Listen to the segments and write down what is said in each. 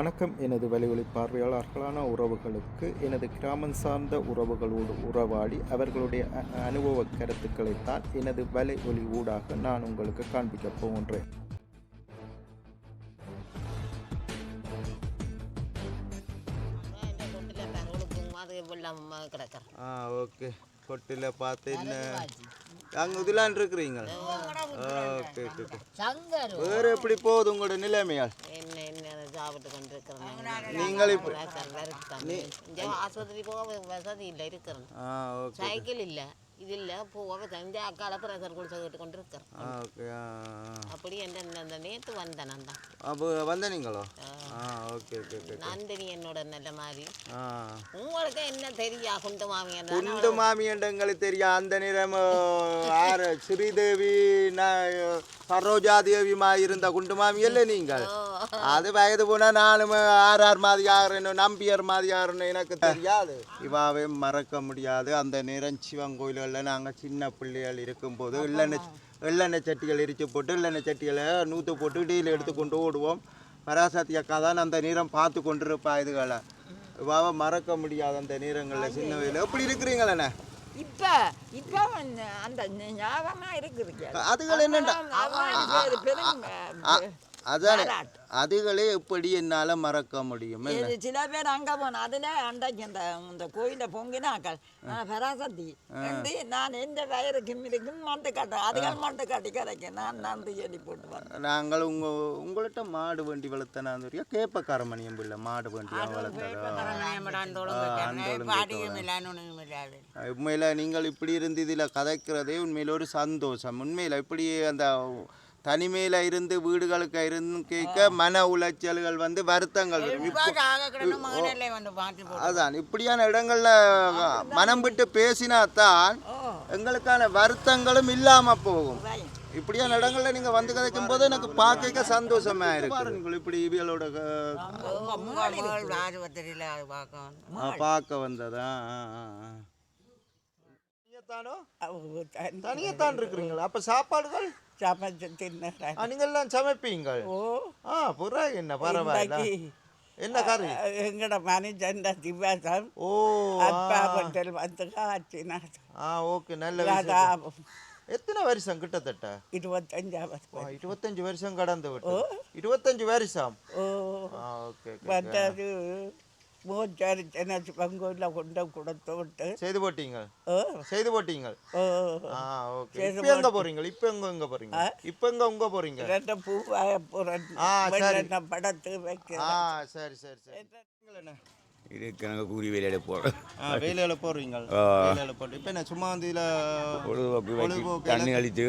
வணக்கம். எனது வலையொலி பார்வையாளர்களான உறவுகளுக்கு எனது கிராமம் சார்ந்த உறவுகளோடு உறவாடி அவர்களுடைய அனுபவ கருத்துக்களைத்தான் எனது வலை ஒளி ஊடாக நான் உங்களுக்கு காண்பிக்கப் போகின்றேன். ஆ ஓகே. கொட்டில் பார்த்து என்ன? அங்கே உதிலான் இருக்கிறீங்க. ஓகே வேறு எப்படி போகுது உங்களோட நிலைமையால்? சாப்பிட்டு கொண்டு இருக்கிறேன் நீங்கள் இப்போ இங்கே ஆஸ்பத்திரி போக வசதி இல்லை இருக்கிறேன் சைக்கிள் இல்லை இது இல்லை போக செஞ்ச அக்கால பிரஷர் குடிச்சுக்கிட்டு கொண்டு ஆ அப்படி என்ன இந்த நேற்று வந்தேன் நான் தான். அப்போ வந்த நீங்களோ? ஓகே ஓகே ஓகே நந்தினி என்னோட நல்ல மாதிரி உங்களுக்கு என்ன தெரியா குண்டு மாமியார் குண்டு மாமியண்டங்களுக்கு தெரியும் அந்த நிறம் ஆறு ஸ்ரீதேவி ந- சரோஜாதேவிமா இருந்த குண்டு மாமி இல்லை நீங்கள்? அது வயது போனா நானும் ஆர் மாதிரி ஆறுன்னு நம்பியார் மாதிரி ஆறுன்னு எனக்கு தெரியாது. இவாவே மறக்க முடியாது. அந்த நிறம் சிவன் கோயில்களில் நாங்கள் சின்ன பிள்ளைகள் இருக்கும்போது எள்ளெண்ணெய் எள்ளெண்ணெய் சட்டிகள் எரிச்சு போட்டு எள்ளெண்ணெய் சட்டிகளை நூற்று போட்டு இடையில எடுத்து கொண்டு ஓடுவோம். பராசக்தி அக்கா தான் அந்த நீரம் பார்த்து கொண்டிருப்பா இதுகளை. இவாவை மறக்க முடியாது அந்த நீரங்களில் சின்ன வயதில். எப்படி இருக்கிறீங்களண்ணே இப்ப இப்ப வந்து அந்த ஞாபகமா இருக்குது. அதுகள் என்னண்டா? அதானே. அதுகளே எப்படி என்னால மறக்க முடியும்? இது சில பேர் அங்க போன அதுல அன்றைக்கு இந்த இந்த கோயில பொங்கினாக்கள். நான் பராசக்தி. வந்து நான் எந்த வயருக்கு இருக்கும் மண்டு காட்டுறேன் அதுகள் மண்டு காட்டி கரைக்க நான் நன்றி சொல்லி போட்டு நாங்கள் உங்க உங்கள்கிட்ட மாடு வண்டி வளர்த்தனா தெரியும். கேப்பக்கார மணியம் பிள்ளை மாடு வண்டி வளர்த்தா உண்மையில நீங்கள் இப்படி இருந்து இதுல கதைக்கிறதே உண்மையில ஒரு சந்தோஷம். உண்மையில இப்படி அந்த தனிமையில இருந்து வீடுகளுக்கு இருந்து கேட்க மன உளைச்சல்கள் வந்து வருத்தங்கள் அதான் இப்படியான இடங்கள்ல மனம் விட்டு பேசினா தான் எங்களுக்கான வருத்தங்களும் இல்லாம போகும். இப்படியான இடங்கள்ல நீங்க வந்து கதைக்கும் போது எனக்கு பார்க்க சந்தோஷமா இருக்கு. இப்படி ஆஸ்பத்திரியில் பார்க்க. வந்ததா. தனியத்தான் இருக்கிறீங்களா? அப்ப சாப்பாடுகள்? சமைச்சு தின்னுறேன் ஆ, நீங்க எல்லாம் சமைப்பீங்க ஓ. ஆ புறா என்ன? பரவாயில்ல. என்ன கறி? எங்கட மனுஷன் திவாசம். ஓ அப்பா பட்டல் வந்து காய்ச்சினா ஆ ஓகே நல்ல. எத்தனை வருஷம் கிட்டத்தட்ட? இருபத்தஞ்சாவது இருபத்தஞ்சு வருஷம் கடந்து விட்டு இருபத்தஞ்சு வருஷம்? ஓ. ஓகே. மற்றது மூச்சாரி சென்னாச்சி பங்கூரில் கொண்டு கொடுத்து விட்டு. செய்து போட்டீங்க? செய்து போட்டீங்க? இப்போ எங்க போறீங்க? இப்போ எங்க எங்க போறீங்க? இப்போ எங்க உங்க போறீங்க? ரெண்டு பூவாய புறம் ஆ, சரி. படத்து வைக்கிறேன். சரி சரி சரி. இதுக்கு நாங்கள் கூலி வேலையில போகிறோம் வேலையில போறீங்க வேலையில போட்டு இப்போ என்ன சும்மா வந்து இதுல பொழுதுபோக்கு பொழுதுபோக்கு தண்ணி அழித்து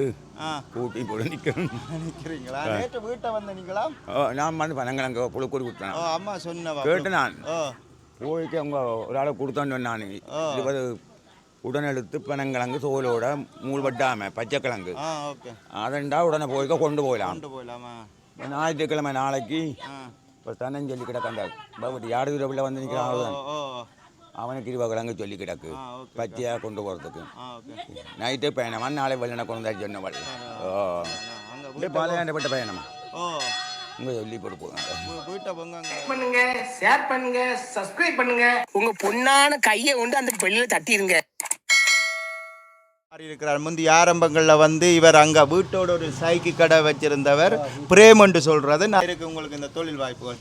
கூட்டி போட நிற்கிறோம் நிக்கிறீங்களா? நேற்று வீட்டை வந்தீங்களா நான் வந்து பனங்கிழங்க புழுக்கூடி கொடுத்தேன். அம்மா சொன்னவா? கேட்டு நான். போய்க்கு அவங்க ஒரு ஆளை கொடுத்தோன்னு நான். இருபது உடனெடுத்து பனங்கிழங்கு தோலோட மூள் வட்டாமல் பச்சைக்கிழங்கு அதண்டா உடனே போய்க்க கொண்டு போயிடலாமா. ஞாயிற்றுக்கிழமை நாளைக்கு இப்போ தன்னன் சொல்லி கிடக்காண்ட பகவதி யாரு வீரப்பில் வந்து நிற்கிறான் அவனுக்கு இருபது கிழங்கு சொல்லி கிடக்கு. பச்சையாக கொண்டு போகிறதுக்கு நைட்டு பயணமா நாளை வெள்ளனை கொண்டு சொன்னவள். ஓ. பாலையாண்டப்பட்ட பயணமா? ஓ. உங்க சொல்லி பண்ணுங்க ஷேர் பண்ணுங்க சப்ஸ்கிரைப் பண்ணுங்க. உங்க பொண்ணான கையை கொண்டு அந்த பெல்லில தட்டிடுங்க மாறி இருக்கிறார் முந்தைய ஆரம்பங்களில் வந்து இவர் அங்க வீட்டோட ஒரு சைக்கிள் கடை வச்சிருந்தவர். பிரேமன்ட்டு சொல்றது. நான் இருக்கு உங்களுக்கு இந்த தொழில் வாய்ப்புகள்.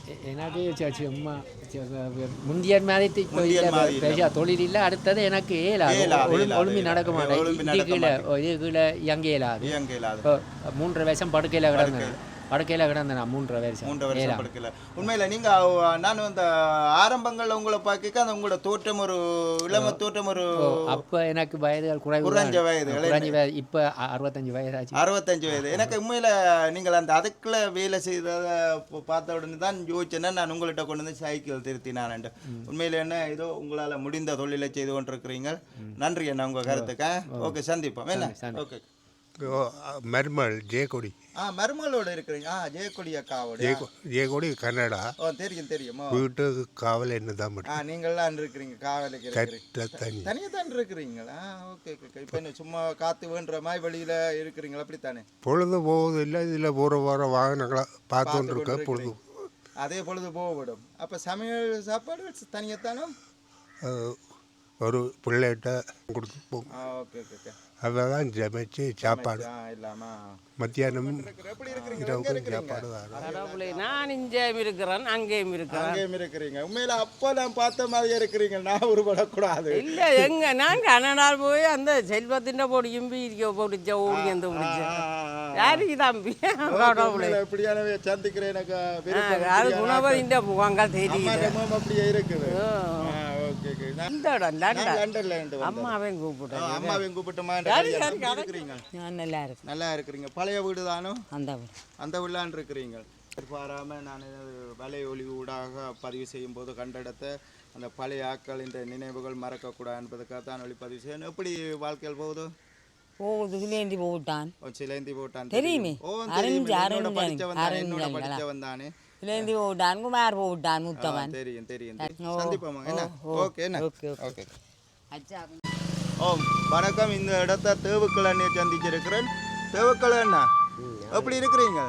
ச- வ- முந்தியன் மாதிரி. பெரிசா தொழில் இல்லை. அடுத்தது எனக்கு ஏலாது ஒளிமி நடக்க. மாட்டேன். இது கீழே இது கீழே இயங்க இயலாது. மூன்றரை வருஷம் படுக்கையில் கிடந்தேன். படுக்கையில் கிடந்தேன் நான் மூன்றரை வருஷம் மூன்று வருஷம் படுக்கல உண்மையில நீங்க அஹ், நான் அந்த ஆரம்பங்கள்ல உங்களை பார்க்க அந்த உங்களோட தோற்றம் ஒரு இளம தோற்றம் ஒரு அப்போ எனக்கு வயதுகள் குறைவு குறைஞ்ச. வயது, குறைஞ்ச வயது இப்போ அறுபத்தஞ்சு வயதாச்சு அறுபத்தஞ்சு வயது. எனக்கு உண்மையில நீங்கள் அந்த அதுக்குள்ள வேலை செய்ததை பார்த்த உடனே தான் யோசிச்சேன்னா நான் உங்கள்கிட்ட கொண்டு வந்து சைக்கிள் திருத்தினான் உண்மையில என்ன ஏதோ உங்களால முடிந்த தொழிலை செய்து கொண்டிருக்கிறீங்க. நன்றி என்ன உங்க கருத்துக்கு ஓகே சந்திப்போம். என்ன? ஓகே. மர்மல் ஜெயக்கொடி. ஆ மருமகளோட இருக்கிறீங்க. ஆ ஜெயக்கொடி அக்காவோட. ஜெயக்கொ ஜெயக்கொடி கன்னடா. ஓ தெரியும் தெரியுமோ. வீட்டுக்கு காவல் என்ன தான் ஆ மட்டும் நீங்கள்லாம் இருக்கிறீங்க காவலுக்கு இருக்கிறீங்க. தனி தனியா. தான் இருக்கிறீங்களா? ஓகே ஓகே இப்போ என்ன சும்மா காத்து வேண்டுற மாதிரி வெளியில இருக்கிறீங்களா? அப்படித்தானே? பொழுது போகுது இல்லை இதில் போகிற போகிற வாகனங்களை பார்த்து கொண்டு இருக்க பொழுது. அதே பொழுது போகவிடும். அப்போ சமையல் சாப்பாடு தனியாத்தானோ? அஹ், ஒரு பிள்ளைகிட்ட கொடுத்து போகும் ஆ ஓகே ஓகே ஓகே. அவள் தான் சமைச்சு சாப்பாடு மத்தியானம் இரவுக்கும் சாப்பாடு வரும் நான் இங்கேயும் இருக்கிறேன் அங்கேயும் இருக்கிறேன். அங்கேயும் இருக்கிறீங்க. உண்மையில அப்போ நான் பார்த்த மாதிரியே இருக்கிறீங்க. நான் உருப்படக்கூடாது இல்ல எங்க? நான் கனடால் போய் அந்த செல்வத்தின் பொடியும் பீரிக்க பிடிச்ச ஓடி வந்து பிடிச்சேன் யாரு தம்பி? எப்படியானவே சந்திக்கிறேன் எனக்கு அது குணவதிന്റെ முகங்கள் தெரியுது. அப்படியே இருக்குது. இந்த இடம் நான் லண்டன் லண்டன்ல இருந்து வந்தேன். அம்மாவையும் ஆ, கூப்பிட்டேன் அம்மாவையும் கூப்பிட்டுமா இருக்கிறீங்க? நான் நல்லா இருக்கிறீங்க. பழைய வீடு தானோ? அந்த அந்த வீடான் இருக்கிறீங்க. பாராம நான் வலை ஒளி ஊடாக பதிவு செய்யும் போது கண்டெடுத்த அந்த பழைய ஆட்களின் நினைவுகள் மறக்கக்கூடாது என்பதுக்காக தான் ஒளிப்பதிவு செய்யணும் எப்படி வாழ்க்கையில் போகுது? போகுது. இதுலேந்தி போட்டான். சிலேந்தி போட்டான். தெரியுமே. ஓ தெரியுமே. என்னோட படிச்சவன் தானே. என்னோட படிச்சவன் தானே. இதுலேந்தி போட்டான் குமார் போட்டான் முத்தவன். தெரியும் தெரியும் தெரியும். ஓ, சந்திப்போமா என்ன? ஓகே என்ன? Okay, okay. ஓகே. அச்சா ஓ வணக்கம். இந்த இடத்த தேவுக்களண்ணியை சந்திச்சிருக்கிறேன். தேவுக்களண்ணா எப்படி இருக்கிறீங்க?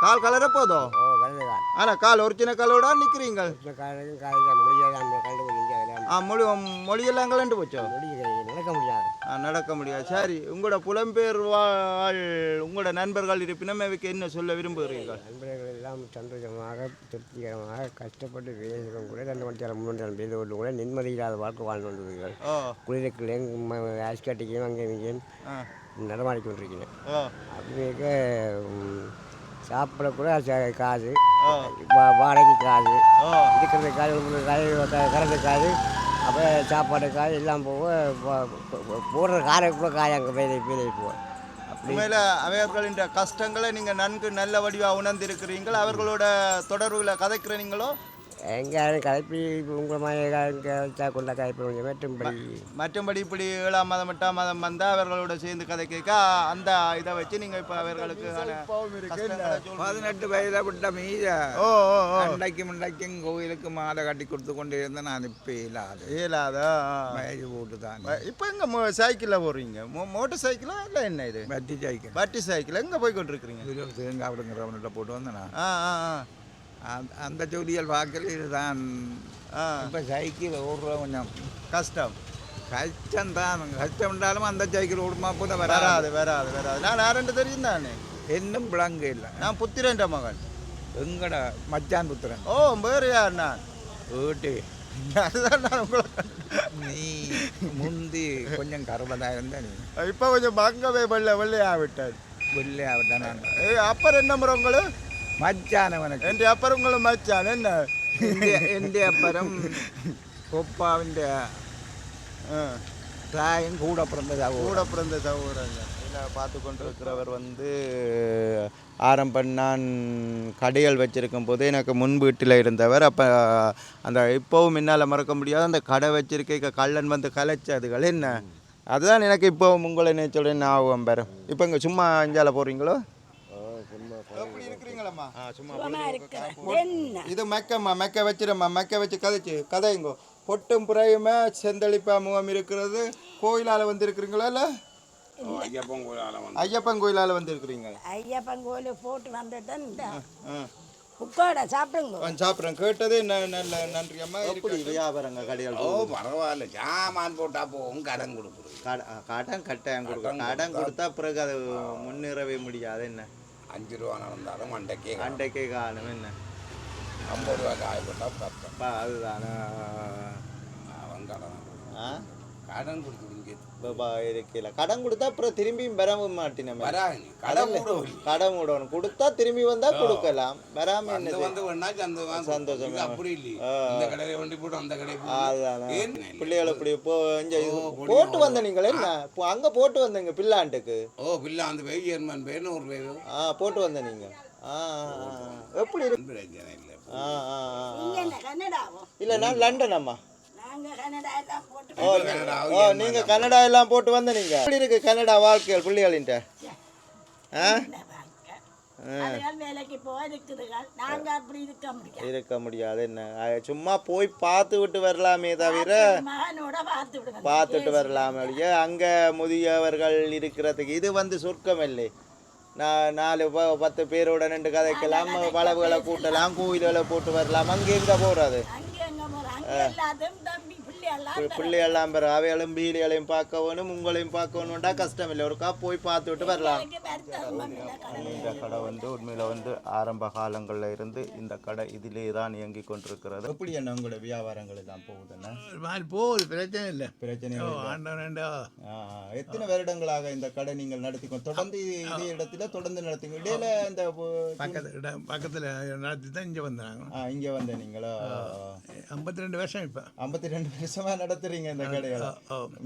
கால் கலர போதோ? ஆனா கால் ஒரிஜினல் காலோட நிக்கிறீங்க. ஆ மொழி மொழியெல்லாம் கலண்டு போச்சோ? ஆ, நடக்க முடியாது. சரி உங்களோட புலம்பெயர் வாழ் உங்களோட நண்பர்கள் இருப்பினும் என்ன சொல்ல விரும்புகிறீர்கள்? நண்பர்கள் எல்லாம் சந்தோஷமாக திருப்திகரமாக கஷ்டப்பட்டு வேலை செய்யவும் கூட ரெண்டு மணி நேரம் மூணு நேரம் பெய்து கொண்டு கூட நிம்மதி இல்லாத வாழ்க்கை வாழ்ந்து கொண்டிருக்கிறீர்கள். ஓ. குளிருக்குள்ளேயும் ஐஸ்கட்டிக்கையும் அங்கே இங்கேயும் நடமாடி கொண்டிருக்கிறேன் சாப்பிட கூட காசு வா- வாடகை காசு இருக்கிறது காசு கரண்ட் காசு அப்போ சாப்பாடு காசு எல்லாம் போக போடுற காரை கூட காய் அங்கே வேலை வேலை அப்படி உண்மையில் அவர்களின் கஷ்டங்களை நீங்கள் நன்கு நல்ல வடிவாக உணர்ந்திருக்கிறீர்கள் அவர்களோட தொடர்புகளை கதைக்கிறீங்களோ எங்கே கலைப்பி உங்களை மாதிரி கொண்ட கலைப்பி மேட்டும்படி மற்றபடி இப்படி ஏழாம் மதம் எட்டாம் மதம் வந்தா அவர்களோட சேர்ந்து கதை கேட்க அந்த இதை வச்சு நீங்க இப்ப அவர்களுக்கு. பதினெட்டு வயதை விட்ட மீத ஓ ஓ அண்டைக்கும் முண்டைக்கும் கோயிலுக்கு மாலை கட்டி கொடுத்து கொண்டு இருந்தேன் நான் இப்போ இல்லாது இயலாதா? வயது போட்டு தான் இப்போ எங்க மோ சைக்கிளில் போடுறீங்க மோ மோட்டர் சைக்கிளா இல்லை என்ன இது? வட்டி ஜாய்க்கு வட்டி சைக்கிள். எங்க போய் கொண்டிருக்கிறீங்க? தேங்காய் அப்படிங்கிறவன்கிட்ட போட்டு வந்தேன் நான். ஆ ஆ ஆ. அந்த- ஜோலியல் பார்க்கல இதுதான். இப்போ சைக்கிள் ஓடுற கொஞ்சம். கஷ்டம். கஷ்டம்தான். கஷ்டம் இருந்தாலும் அந்த சைக்கிள் ஓடுமா போத வராது. வராது வராது நான் யாருன்னு தெரியும் தானே? என்னும் விளங்க இல்லை. நான் புத்திரன்ற மகன். எங்கட? மச்சான் புத்திரன். ஓ வேறு யார் நான்? வீட்டு. அதுதான் நான் உங்களை நீ முந்தி கொஞ்சம் கருவதாக இருந்த நீ. இப்போ கொஞ்சம் மங்கவே வெள்ளை வெள்ளையா விட்டார் வெள்ளையாவிட்ட நான் ஏய் அப்பர் என்ன முறை உங்களுக்கு மச்சானவனுக்கு என் அப்பர் உங்களை மச்சான் என்ன എൻ്റെ അപ്പുറം കൊപ്പാവിൻ്റെ ஆ, പ്രായം കൂടെ പിറന്നതാ கூட பிறந்த சகோதரங்க இதில் பார்த்து கொண்டிருக்கிறவர் வந்து ஆரம்பண்ணான் கடைகள் வச்சிருக்கும் போது எனக்கு முன் வீட்டில் இருந்தவர் அப்போ அந்த இப்போவும் என்னால் மறக்க முடியாது அந்த கடை வச்சிருக்க கள்ளன் வந்து கலைச்சதுகள் என்ன அதுதான் எனக்கு இப்போ உங்களை நினைச்சோட ஞாபகம் பெறும் இப்போ இங்கே சும்மா அஞ்சால போகிறீங்களோ எப்படி இருக்கிறீங்களம்மா சும்மா இது மெக்கம்மா மெக்க வச்சிரம்மா மெக்க வச்சு கதைச்சு கதைங்கோ பொட்டும் புறையுமே செந்தளிப்பா முகம் இருக்கிறது. கோயிலால் வந்திருக்கிறீங்களா இல்லை? ஐயப்பன் கோயிலால் வந்திருக்கிறீங்க. ஐயப்பன் கோயில் போட்டு வந்துட்டேன். உட்காட சாப்பிடுங்க. சாப்பிட்றேன் கேட்டதே நல்ல நன்றி அம்மா. எப்படி வியாபாரங்க கடைகள் ஓ பரவாயில்ல. ஜாமான் போட்டா போகும் கடன் கொடுக்குறது கட- கடன் கட்டாயம் கொடுக்கும். கடன் கொடுத்தா பிறகு அது முன்னேறவே முடியாது. என்ன? அஞ்சு ரூபா நடந்தாலும் மண்டைக்கே அண்டைக்கே காலம் என்ன? ஐம்பது ரூபா காய போட்டா பத்தம் அதுதானே? கடன் ஆ? கடன் கொடுத்து பாபா இருக்கல கடன் கொடுத்தா அப்புறம் திரும்பியும் பெற மாட்டினமே. வராங்க. கடன் கூட கடன் விடணும் கொடுத்தா திரும்பி வந்தா கொடுக்கலாம். வராம அந்த என்ன வந்து வேணா சந்தோஷம். அப்படி பிள்ளைகள் இப்படி போட்டு வந்த. நீங்கள் என்ன? அங்க போட்டு வந்தீங்க பிள்ளாண்டுக்கு. ஓ பிள்ளை அந்த பேர் ஜெர்மன் பேர் நூறு பேர் ஆ போட்டு வந்த நீங்க. எப்படி இருக்கு இல்ல. நான் லண்டன் அம்மா நாங்கள் கன்னடா எல்லாம் போட்டு ஓ நீங்க கனடா எல்லாம் போட்டு வந்த நீங்க எப்படி இருக்கு கனடா வாழ்க்கைகள் பிள்ளைகளின்ட்ட இருக்க முடியாது. என்ன? சும்மா போய் பார்த்து விட்டு வரலாமே தவிர பார்த்துட்டு வரலாம் அங்க முதியவர்கள் இருக்கிறதுக்கு இது வந்து சொர்க்கம் இல்லை நான் நாலு ப- பத்து பேரோட ரெண்டு கதைக்கலாம் வளவுகளை கூட்டலாம் கோயில்களை போட்டு வரலாம். அங்கே எங்கே போகிறது பிள்ளையெல்லாம் பெற அவைகளும் பீலிகளையும் பார்க்க வேணும் உங்களையும் பார்க்க வேணும்டா கஷ்டம் இல்லை ஒருக்கா போய் பார்த்துட்டு வரலாம். இந்த கடை வந்து உண்மையில் வந்து ஆரம்ப காலங்களில் இருந்து இந்த கடை இதிலே தான் இயங்கி கொண்டிருக்கிறது. எப்படி என்ன உங்களோட வியாபாரங்கள் எல்லாம் போகுதுன்னா? போகுது பிரச்சனை இல்லை. பிரச்சனை எத்தனை வருடங்களாக இந்த கடை நீங்கள் நடத்தி தொடர்ந்து இதே இடத்துல தொடர்ந்து நடத்திங்க இடையில இந்த பக்கத்து பக்கத்தில் நடத்தி தான் இங்கே வந்தாங்க. ஆ, இங்க வந்த நீங்களா? ஐம்பத்தி ரெண்டு வருஷம் இப்போ. ஐம்பத்தி ரெண்டு வருஷமா? நடத்துறீங்க இந்த கடைகளை.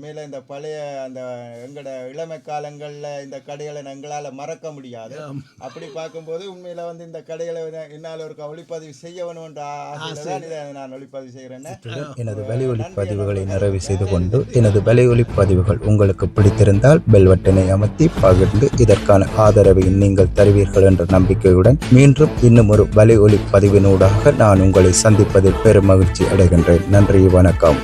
மேல இந்த பழைய அந்த எங்கட இளமை காலங்கள்ல இந்த கடைகளை எங்களால மறக்க முடியாது. அப்படி பார்க்கும்போது உண்மையில வந்து இந்த கடைகளை என்னால் ஒரு ஒளிப்பதிவு செய்ய வேணும்ன்ற ஆசையில இதை நான் ஒளிப்பதிவு செய்கிறேன்னு எனது வலை ஒளிப்பதிவுகளை நிறைவு செய்து கொண்டு எனது வலை ஒளிப்பதிவுகள் உங்களுக்கு பிடித்திருந்தால் பெல் பட்டனை அமர்த்தி பகிர்ந்து இதற்கான ஆதரவை நீங்கள் தருவீர்கள் என்ற நம்பிக்கையுடன் மீண்டும் இன்னும் ஒரு வலை ஒளிப்பதிவினூடாக நான் உங்களை சந்திப்பதில் பெரும் மகிழ்ச்சி அடைகின்றேன். நன்றி வணக்கம்.